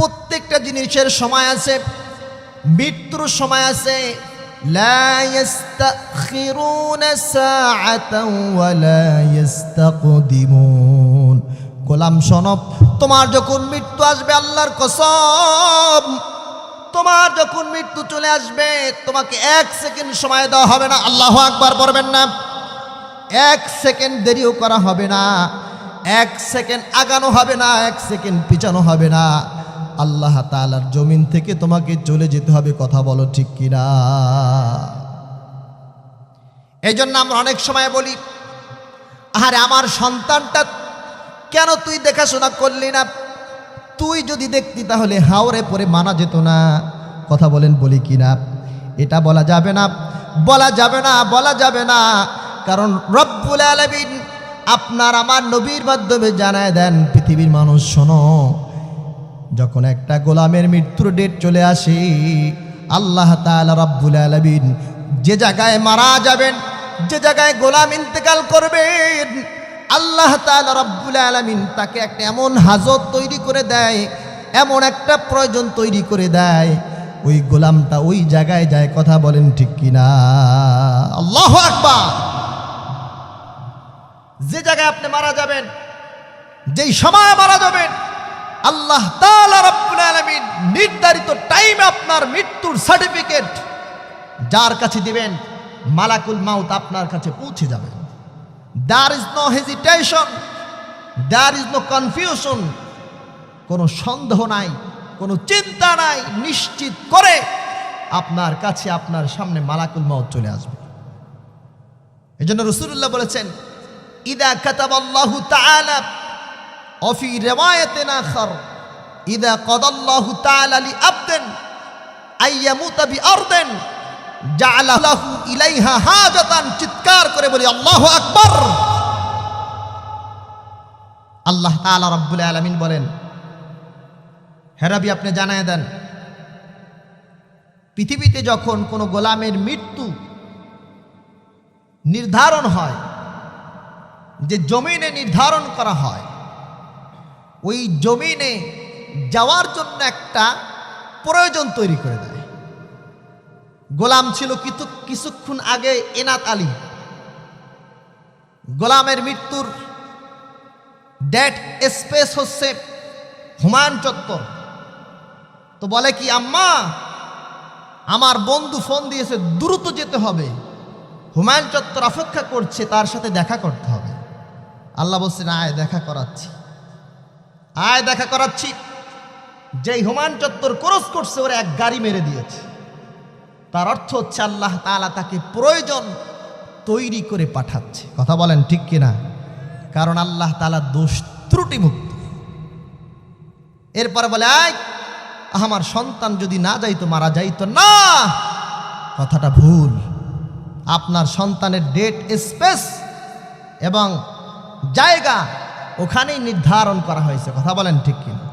প্রত্যেকটা জিনিসের সময় আছে, মৃত্যুর সময় আছে। গোলাম সনব, তোমার যখন মৃত্যু আসবে আল্লাহর কসম, তোমার যখন মৃত্যু চলে আসবে, তোমাকে এক সেকেন্ড সময় দেওয়া হবে না। আল্লাহ আকবার বলবেন না। এক সেকেন্ড দেরিও করা হবে না। এক সেকেন্ড আগানো হবে না, এক সেকেন্ড পিছানো হবে না। আল্লাহ তালার জমিন থেকে তোমাকে চলে যেতে হবে, কথা বলো ঠিক কিনা? এই জন্য আমরা অনেক সময় বলি আরে আমার সন্তানটা কেন তুই দেখাশোনা করলি না? তুই যদি দেখতি তাহলে হাওরে পরে মানা যেত না। কথা বলেন বলি কিনা? এটা বলা যাবে না, বলা যাবে না, বলা যাবে না। কারণ রব্বুল আলমিন আপনার আমার নবীর মাধ্যমে জানায় দেন, পৃথিবীর মানুষ শোনো। যখন একটা গোলামের মৃত্যুর ডেট চলে আসে, আল্লাহ তাআলা রব্বুল আলমিন যে জায়গায় মারা যাবেন, যে জায়গায় গোলাম ইন্তেকাল করবেন, আল্লাহ তাআলা রব্বুল আলমিন তাকে একটা এমন হাজত তৈরি করে দেয়, এমন একটা প্রয়োজন তৈরি করে দেয়, ওই গোলামটা ওই জায়গায় যায় কথা বলেন ঠিক কিনা? আল্লাহ আকবার! যে জায়গায় আপনি মারা যাবেন, যেই সময় মারা যাবেন আল্লাহ নির্ধারিত টাইমে আপনার মৃত্যুর সার্টিফিকেট যার কাছে দিবেন, মালাকুল মাউত আপনার কাছে পৌঁছে যাবে। There is no hesitation there is no confusion কোনো সন্দেহ নাই, কোনো চিন্তা নাই, নিশ্চিত করে আপনার কাছে আপনার সামনে মালাকুল মাউত চলে আসবে। এই জন্য রসুল্লাহ বলেছেন, ইদা কাতাব আল্লাহু তাআলা অফি রেওয়ায়তে না খর। ইদা কদল্লাহু তাআলা লি আবদেন আইয়ামুতা বি আরদেন জাআলাহু ইলাইহা হাজাতান, চিৎকার করে বলি, আল্লাহু আকবার। আল্লাহ তাআলা রব্বুল আলামিন বলেন হেরাবি আপনি জানায় দেন, পৃথিবীতে যখন কোনো গোলামের মৃত্যু নির্ধারণ হয়, যে জমিনে নির্ধারণ করা হয় ওই জমিনে যাওয়ার জন্য একটা প্রয়োজন তৈরি করে দেয়। গোলাম ছিল কিছু কিছুক্ষণ আগে এনাত আলী। গোলামের মৃত্যুর ডেট স্পেস হচ্ছে হুমায়ুন চত্বর। তো বলে কি, আম্মা, আমার বন্ধু ফোন দিয়েছে, দ্রুত যেতে হবে। হুমায়ুন চত্বর অপেক্ষা করছে, তার সাথে দেখা করতে হবে। আল্লাহ বলছেন আয় দেখা করাচ্ছি। আয় দেখা করাচ্ছি। যেই হুমায়ুন চত্বর ক্রস করছে, ওরা এক গাড়ি মেরে দিয়েছে। তার অর্থ হচ্ছে আল্লাহ তাআলা তাকে প্রয়োজন তৈরি করে পাঠাচ্ছে। কথা বলেন ঠিক কিনা? কারণ আল্লাহ তাআলা দোষ ত্রুটি মুক্ত এরপরে বলে, আয়, আমার সন্তান যদি না যাইতো, মারা যাইতো না। কথাটা ভুল। আপনার সন্তানের ডেট স্পেস এবং জায়গা ওখানেই নির্ধারণ করা হয়েছে। কথা বলেন ঠিক কিনা?